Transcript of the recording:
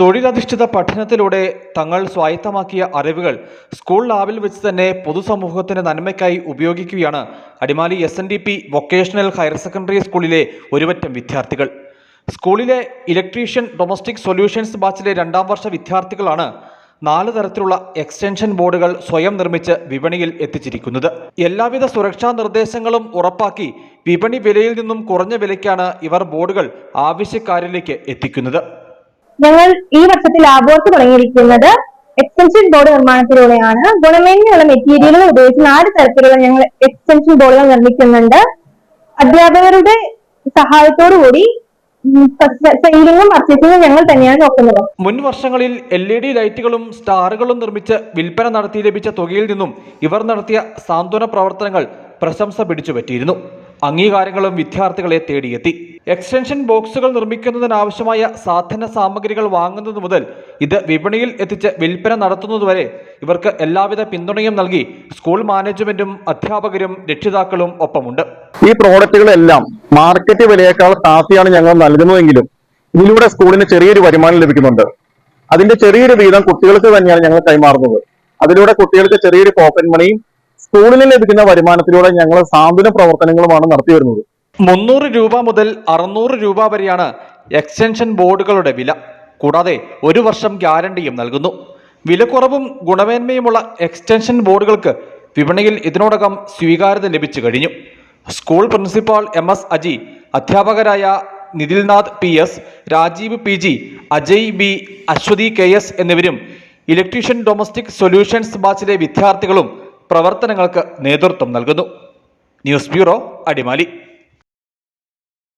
തൊഴിലധിഷ്ഠിത പഠനത്തിലൂടെ തങ്ങൾ സ്വായത്തമാക്കിയ അറിവുകൾ സ്കൂൾ ലാബിൽ വെച്ച് തന്നെ പൊതുസമൂഹത്തിന്റെ നന്മയ്ക്കായി ഉപയോഗിക്കുകയാണ് Adimali S N D P vocational higher secondary സ്കൂളിലെ ഒരുപറ്റം വിദ്യാർത്ഥികൾ. സ്കൂളിലെ ഇലക്ട്രീഷ്യൻ ഡൊമസ്റ്റിക് സൊല്യൂഷൻസ് ബാച്ചിലെ രണ്ടാം വർഷ വിദ്യാർത്ഥികളാണ് നാല് തരത്തിലുള്ള എക്സ്റ്റൻഷൻ ബോർഡുകൾ സ്വയം നിർമ്മിച്ച് വിപണിയിൽ എത്തിച്ചിരിക്കുന്നത്. എല്ലാവിധ സുരക്ഷാ നിർദ്ദേശങ്ങളും ഉറപ്പാക്കി വിപണി വിലയിൽ നിന്നും കുറഞ്ഞ വിലയ്ക്കാണ് ഇവർ ബോർഡുകൾ ആവശ്യക്കാരിലേക്ക് എത്തിക്കുന്നത്. ഞങ്ങൾ ഈ വർഷത്തിൽ ലാബോർട്ട് തുടങ്ങിയിരിക്കുന്നത് എക്സ്റ്റൻഷൻ ബോർഡ് നിർമ്മാണത്തിലൂടെയാണ്. ഗുണമേന്മയുള്ള മെറ്റീരിയലുകൾ ഉപയോഗിച്ച് നാല് തരത്തിലുള്ള ഞങ്ങൾ എക്സ്റ്റൻഷൻ ബോർഡുകൾ നിർമ്മിക്കുന്നുണ്ട്. അധ്യാപകരുടെ സഹായത്തോടു കൂടി സെയിലിംഗും പർച്ചേസിംഗും ഞങ്ങൾ തന്നെയാണ് നോക്കുന്നത്. മുൻ വർഷങ്ങളിൽ എൽ ഇ ഡി ലൈറ്റുകളും സ്റ്റാറുകളും നിർമ്മിച്ച് വിൽപ്പന നടത്തി ലഭിച്ച തുകയിൽ നിന്നും ഇവർ നടത്തിയ സാന്ത്വന പ്രവർത്തനങ്ങൾ പ്രശംസ പിടിച്ചുപറ്റിയിരുന്നു. അംഗീകാരങ്ങളും വിദ്യാർത്ഥികളെ തേടിയെത്തി. എക്സ്റ്റൻഷൻ ബോക്സുകൾ നിർമ്മിക്കുന്നതിനാവശ്യമായ സാധന സാമഗ്രികൾ വാങ്ങുന്നത് മുതൽ ഇത് വിപണിയിൽ എത്തിച്ച് വിൽപ്പന നടത്തുന്നതുവരെ ഇവർക്ക് എല്ലാവിധ പിന്തുണയും നൽകി സ്കൂൾ മാനേജ്മെന്റും അധ്യാപകരും രക്ഷിതാക്കളും ഒപ്പമുണ്ട്. ഈ പ്രോഡക്റ്റുകളെല്ലാം മാർക്കറ്റ് വിലയേക്കാൾ താഴ്ത്തിയാണ് ഞങ്ങൾ നൽകുന്നതെങ്കിലും ഇതിലൂടെ സ്കൂളിന് ചെറിയൊരു വരുമാനം ലഭിക്കുന്നുണ്ട്. അതിന്റെ ചെറിയൊരു വീതം കുട്ടികൾക്ക് തന്നെയാണ് ഞങ്ങൾ കൈമാറുന്നത്. അതിലൂടെ കുട്ടികൾക്ക് ചെറിയൊരു പോക്കറ്റ് മണിയും സ്കൂളിന് ലഭിക്കുന്ന വരുമാനത്തിലൂടെ ഞങ്ങൾ സാന്ത്വന പ്രവർത്തനങ്ങളുമാണ് നടത്തി വരുന്നത് മുന്നൂറ് രൂപ മുതൽ അറുന്നൂറ് രൂപ വരെയാണ് എക്സ്റ്റൻഷൻ ബോർഡുകളുടെ വില. കൂടാതെ ഒരു വർഷം ഗ്യാരണ്ടിയും നൽകുന്നു. വിലക്കുറവും ഗുണമേന്മയുമുള്ള എക്സ്റ്റൻഷൻ ബോർഡുകൾക്ക് വിപണിയിൽ ഇതിനോടകം സ്വീകാര്യത ലഭിച്ചു കഴിഞ്ഞു. School principal M S Aji അധ്യാപകരായ Nithilnath P S Rajeev P G Ajay B Aswathi K S എന്നിവരും ഇലക്ട്രീഷ്യൻ ഡൊമസ്റ്റിക് സൊല്യൂഷൻസ് ബാച്ചിലെ വിദ്യാർത്ഥികളും പ്രവർത്തനങ്ങൾക്ക് നേതൃത്വം നൽകുന്നു. News bureau Adimali.